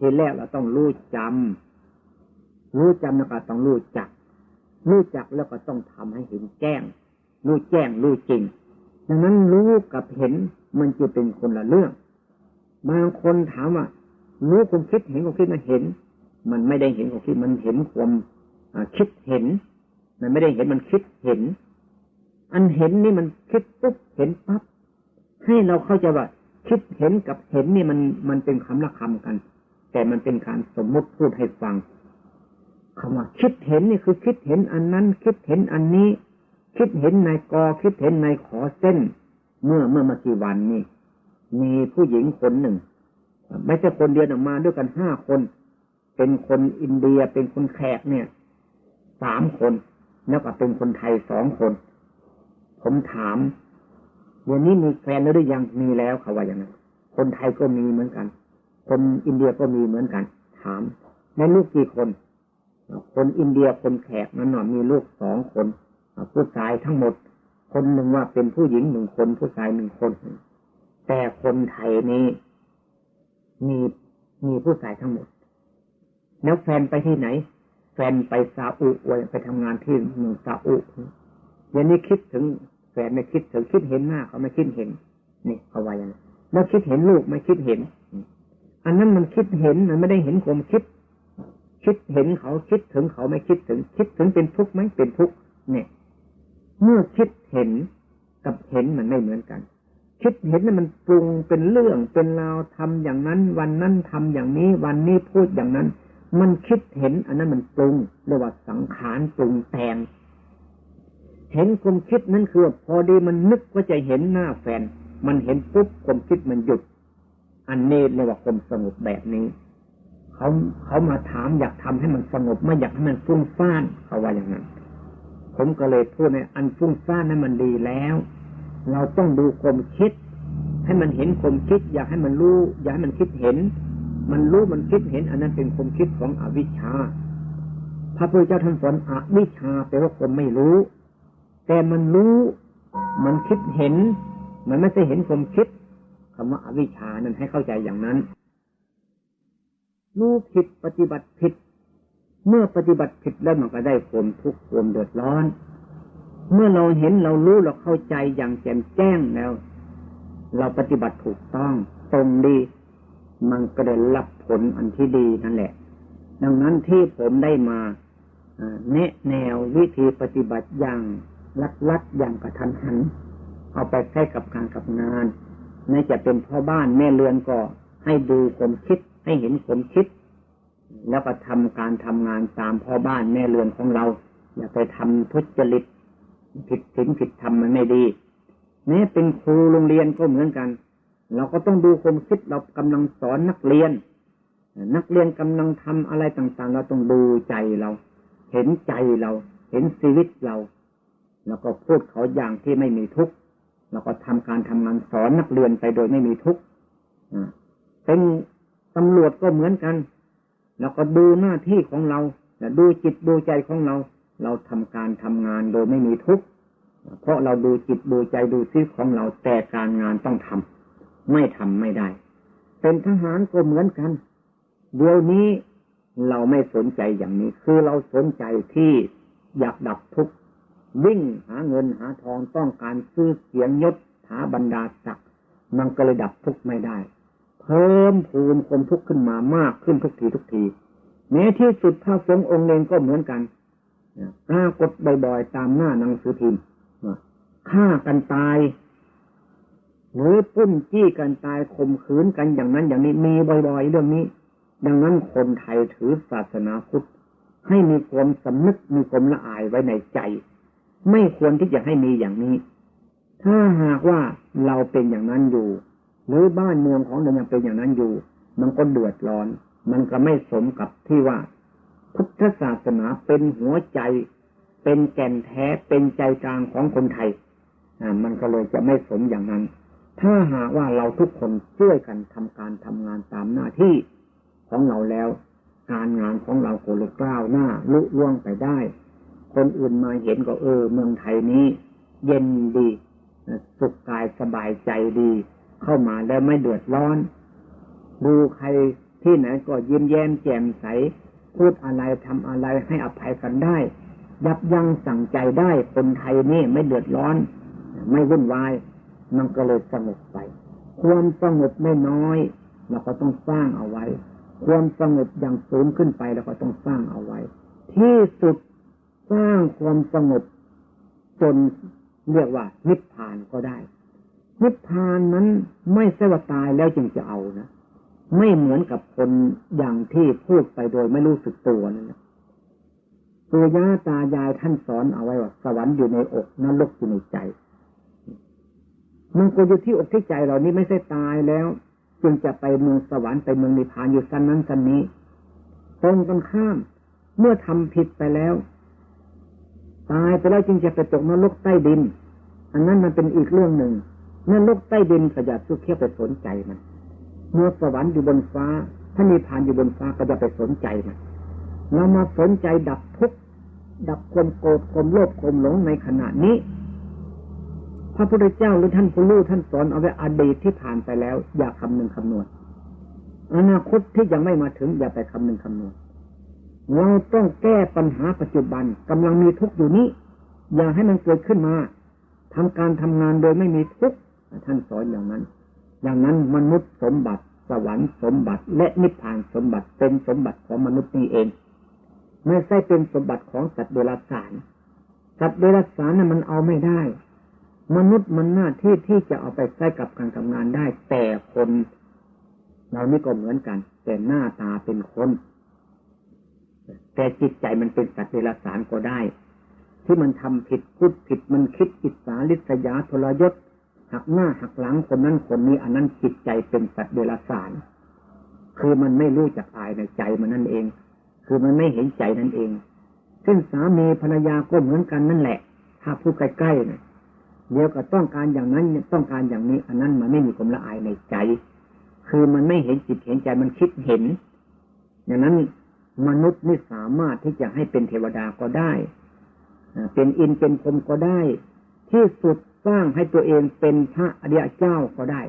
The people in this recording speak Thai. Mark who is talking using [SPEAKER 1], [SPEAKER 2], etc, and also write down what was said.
[SPEAKER 1] ทีแรกเราต้องรู้จำรู้จำแล้วก็ต้องรู้จัก รู้จักแล้วก็ต้องทำให้เห็นแจ้ง รู้แจ้งรู้จริง ดังนั้นรู้กับเห็นมันจะเป็นคนละเรื่อง บางคนถามว่ารู้ความคิดเห็นความคิดมันเห็น มันไม่ได้เห็นความคิดมันเห็นความคิดเห็น มันไม่ได้เห็นมันคิดเห็น อันเห็นนี่มันคิดปุ๊บเห็นปั๊บให้เราเข้าใจว่าคิดเห็นกับเห็นนี่มันมันเป็นคำละคำกัน แต่มันเป็นการสมมติพูดให้ฟังคำว่าคิดเห็นนี่คือคิดเห็นอันนั้น คิดเห็นอันนี้ คิดเห็นในกอคิดเห็นในขอเส้น เมื่อเมื่อมากี่วันนี่มีผู้หญิงคนหนึ่ง ไม่ใช่คนเดียวออกมาด้วยกันห้าคน เป็นคนอินเดียเป็นคนแขกเนี่ยสามคนแล้วก็เป็นคนไทยสองคน ผมถามเดี๋ยวนี้มีแฟนแล้วหรือยังมีแล้วเขาว่าอย่างนั้นคนไทยก็มีเหมือนกัน คนอินเดียก็มีเหมือนกัน ถามแม่ลูกกี่คน คนอินเดียคนแขกนั้นอมีลูกสองคนผู้ชายทั้งหมด คนหนึ่งว่าเป็นผู้หญิงหนึ่งคน ผู้ชายหนึ่งคน แต่คนไทยนี้มีมีผู้ชายทั้งหมด แล้วแฟนไปที่ไหน แฟนไปซาอุไปทำงานที่เมืองซาอุเดี๋ยวนี้คิดถึงแฟนไม่คิดถึงคิดเห็นหน้าเขาไม่คิดเห็นนี่เขาว่าอย่างนั้นแล้วคิดเห็นลูกไม่คิดเห็น อันนั้นมันคิดเห็นมันไม่ได้เห็นความคิด คิดเห็นเขาคิดถึงเขาไม่คิดถึง คิดถึงเป็นทุกข์ไหมเป็นทุกข์เนี่ย เมื่อคิดเห็นกับเห็นมันไม่เหมือนกัน คิดเห็นนั้นมันปรุงเป็นเรื่องเป็นราวทำอย่างนั้น วันนั้นทำอย่างนี้ วันนี้พูดอย่างนั้น มันคิดเห็น อันนั้นมันปรุงเรียกว่าสังขารปรุงแต่งเห็นความคิดนั้นคือ พอดีมันนึกว่าจะเห็นหน้าแฟน มันเห็นปุ๊บความคิดมันหยุด อันนี้เรียกว่าความสงบแบบนี้ เขาเขามาถามอยากทำให้มันสงบไม่อยากให้มันฟุ้งซ่านเขาว่าอย่างนั้นผมก็เลยพูดในอันฟุ้งซ่านนั้นมันดีแล้ว เราต้องดูความคิด ให้มันเห็นความคิด อยากให้มันรู้ อยากให้มันคิดเห็น มันรู้มันคิดเห็น อันนั้นเป็นความคิดของอวิชชา พระพุทธเจ้าท่านสอนอวิชชาแปลว่าความไม่รู้ แต่มันรู้ มันคิดเห็น มันไม่ใช่เห็นความคิด คำว่าอวิชชานั้นให้เข้าใจอย่างนั้นรู้ผิดปฏิบัติผิด เมื่อปฏิบัติผิดแล้วมันก็ได้ความทุกข์ความเดือดร้อน เมื่อเราเห็นเรารู้เราเข้าใจอย่างแจ่มแจ้งแล้ว เราปฏิบัติถูกต้องตรงดี มันก็ได้รับผลอันที่ดีนั่นแหละ ดังนั้นที่ผมได้มาแนะแนววิธีปฏิบัติอย่างลัดลัดอย่างกระทันหัน เอาไปใช้กับการกับงาน ไม่จะเป็นพ่อบ้านแม่เรือนก็ให้ดูผมคิดให้เห็นผมคิด แล้วก็ทำการทำงานตามพ่อบ้านแม่เรือนของเรา อย่าไปทำทุจริตผิดศีลผิดธรรมมันไม่ดีแม้เป็นครูโรงเรียนก็เหมือนกัน เราก็ต้องดูความคิดเรากำลังสอนนักเรียน นักเรียนกำลังทำอะไรต่างๆ เราต้องดูใจเรา เห็นใจเรา เห็นชีวิตเรา แล้วก็พูดเขาอย่างที่ไม่มีทุกข์ แล้วก็ทำการทำงานสอนนักเรียนไปโดยไม่มีทุกข์เป็นตำรวจก็เหมือนกัน แล้วก็ดูหน้าที่ของเราดูจิตดูใจของเรา เราทำการทำงานโดยไม่มีทุกข์เพราะเราดูจิตดูใจดูชีวิตของเราแต่การงานต้องทำไม่ทำไม่ได้ เป็นทหารก็เหมือนกัน เดี๋ยวนี้เราไม่สนใจอย่างนี้ คือเราสนใจที่อยากดับทุกข์ วิ่งหาเงินหาทองต้องการซื้อเสียงยศหาบรรดาศักดิ์มันก็เลยดับทุกข์ไม่ได้ เพิ่มพูนความทุกข์ขึ้นมามากขึ้นทุกทีทุกที แม้ที่สุดพระสงฆ์องค์เองก็เหมือนกันปรากฏบ่อยๆตามหน้าหนังสือพิมพ์ฆ่ากันตาย หรือปุ้นจี้กันตายข่มขืนกันอย่างนั้นอย่างนี้มีบ่อยๆเรื่องนี้ ดังนั้นคนไทยถือศาสนาพุทธให้มีความสำนึกมีความละอายไว้ในใจ ไม่ควรที่จะให้มีอย่างนี้ ถ้าหากว่าเราเป็นอย่างนั้นอยู่ หรือบ้านเมืองของเรายังเป็นอย่างนั้นอยู่ มันก็เดือดร้อน มันก็ไม่สมกับที่ว่า พุทธศาสนาเป็นหัวใจ เป็นแก่นแท้เป็นใจกลางของคนไทยอ่ามันก็เลยจะไม่สมอย่างนั้น ถ้าหากว่าเราทุกคนช่วยกันทำการทำงานตามหน้าที่ของเราแล้ว การงานของเราก็เลยกล้าวหน้าลุล่วงไปได้ คนอื่นมาเห็นก็เออ เมืองไทยนี้ เย็นดีสุขกายสบายใจดี เข้ามาแล้วไม่เดือดร้อน ดูใครที่ไหนก็ยิ้มแย้มแจ่มใส พูดอะไรทำอะไรให้อภัยกันได้ ยับยั้งสั่งใจได้คนไทยนี่ไม่เดือดร้อน ไม่วุ่นวายมันก็เลยสงบไป ความสงบไม่น้อยเราก็ต้องสร้างเอาไว้ ความสงบอย่างสูงขึ้นไปเราก็ต้องสร้างเอาไว้ ที่สุด สร้างความสงบจนเรียกว่า นิพพานก็ได้ นิพพานนั้นไม่ใช่ว่าตายแล้วจึงจะเอานะไม่เหมือนกับคนอย่างที่พูดไปโดยไม่รู้สึกตัวนั่นนะปู่ย่าตายายท่านสอนเอาไว้ว่า สวรรค์อยู่ในอกนรกอยู่ในใจมันก็อยู่ที่อกที่ใจเรานี่ไม่ใช่ตายแล้ว จึงจะไปเมืองสวรรค์ไปเมืองนิพพานอยู่สั้นนั้นสั้นนี้ตรงกันข้าม เมื่อทำผิดไปแล้ว ตายไปแล้วจึงจะไปตกนรกใต้ดิน อันนั้นมันเป็นอีกเรื่องหนึ่งนรกใต้ดินขยับสุเคียไปสนใจมันเมื่อสวรรค์อยู่บนฟ้าถ้ามีผ่านอยู่บนฟ้าก็จะไปสนใจมันเรามาสนใจดับทุกข์ดับความโกรธความโลภความหลงในขณะนี้ พระพุทธเจ้าหรือท่านผู้รู้ท่านสอนเอาไว้อดีตที่ผ่านไปแล้ว อย่าคำนึงคำนวณอนาคตที่ยังไม่มาถึงอย่าไปคำนึงคำนวณ เราต้องแก้ปัญหาปัจจุบันกำลังมีทุกข์อยู่นี้ อย่าให้มันเกิดขึ้นมาทำการทำงานโดยไม่มีทุกข์ท่านสอนอย่างนั้น อย่างนั้นมนุษย์สมบัติสวรรค์สมบัติและนิพพานสมบัติเป็นสมบัติของมนุษย์นี่เอง ไม่ใช่เป็นสมบัติของสัตว์เดรัจฉานสัตว์เดรัจฉานน่ะมันเอาไม่ได้ มนุษย์มันหน้าที่ที่จะเอาไปใช้กับการทำงานได้ แต่คนเรานี่ก็เหมือนกัน แต่หน้าตาเป็นคน แต่จิตใจมันเป็นสัตว์เดรัจฉานก็ได้ ที่มันทำผิดพูดผิดมันคิดอิสาลิษยาทรยศหักหน้าหักหลังคนนั้นคนนี้อันนั้นจิตใจเป็นสัตว์เดรัจฉาน คือมันไม่รู้จักอายในใจมันนั่นเอง คือมันไม่เห็นใจนั่นเองซึ่งสามีภรรยาก็เหมือนกันนั่นแหละ ถ้าพูดใกล้ๆเนี่ยเดี๋ยวก็ต้องการอย่างนั้นต้องการอย่างนี้ อันนั้นมันไม่มีความละอายในใจ คือมันไม่เห็นจิตเห็นใจมันคิดเห็น อย่างนั้น มนุษย์นี่สามารถที่จะให้เป็นเทวดาก็ได้เป็นอินเป็นพรมก็ได้ ที่สุดสร้างให้ตัวเองเป็นพระอริยเจ้าก็ได้